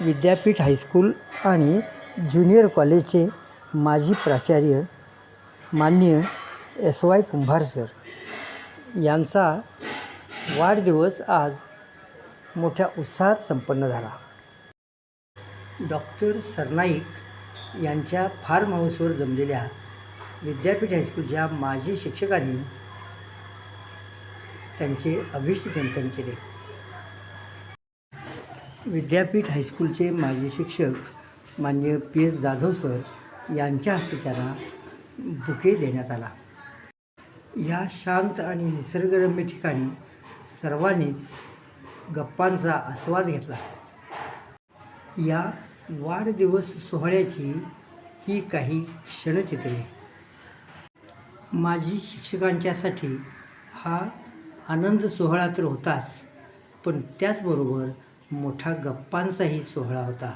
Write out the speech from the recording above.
विद्यापीठ हायस्कूल आणि ज्युनियर कॉलेजचे माजी प्राचार्य माननीय एस वाय कुंभार सर. यांचा वाढदिवस आज मोठ्या उत्साहात संपन्न झाला. डॉक्टर सरनाईक यांच्या फार्म हाऊसवर जमलेल्या विद्यापीठ हायस्कूलच्या माजी शिक्षकांनी त्यांचे अभिष्टचिंतन केले. विद्यापीठ हायस्कूलचे माजी शिक्षक मान्य पी एस जाधव सर यांच्या हस्ते त्यांना बुके देण्यात आला. या शांत आणि निसर्गरम्य ठिकाणी सर्वांनीच गप्पांचा आस्वाद घेतला. या वाढदिवस सोहळ्याची ही काही क्षणचित्रे. माजी शिक्षकांच्यासाठी हा आनंद सोहळा तर होताच पण त्याचबरोबर मोठा गप्पांचाही सोहळा होता.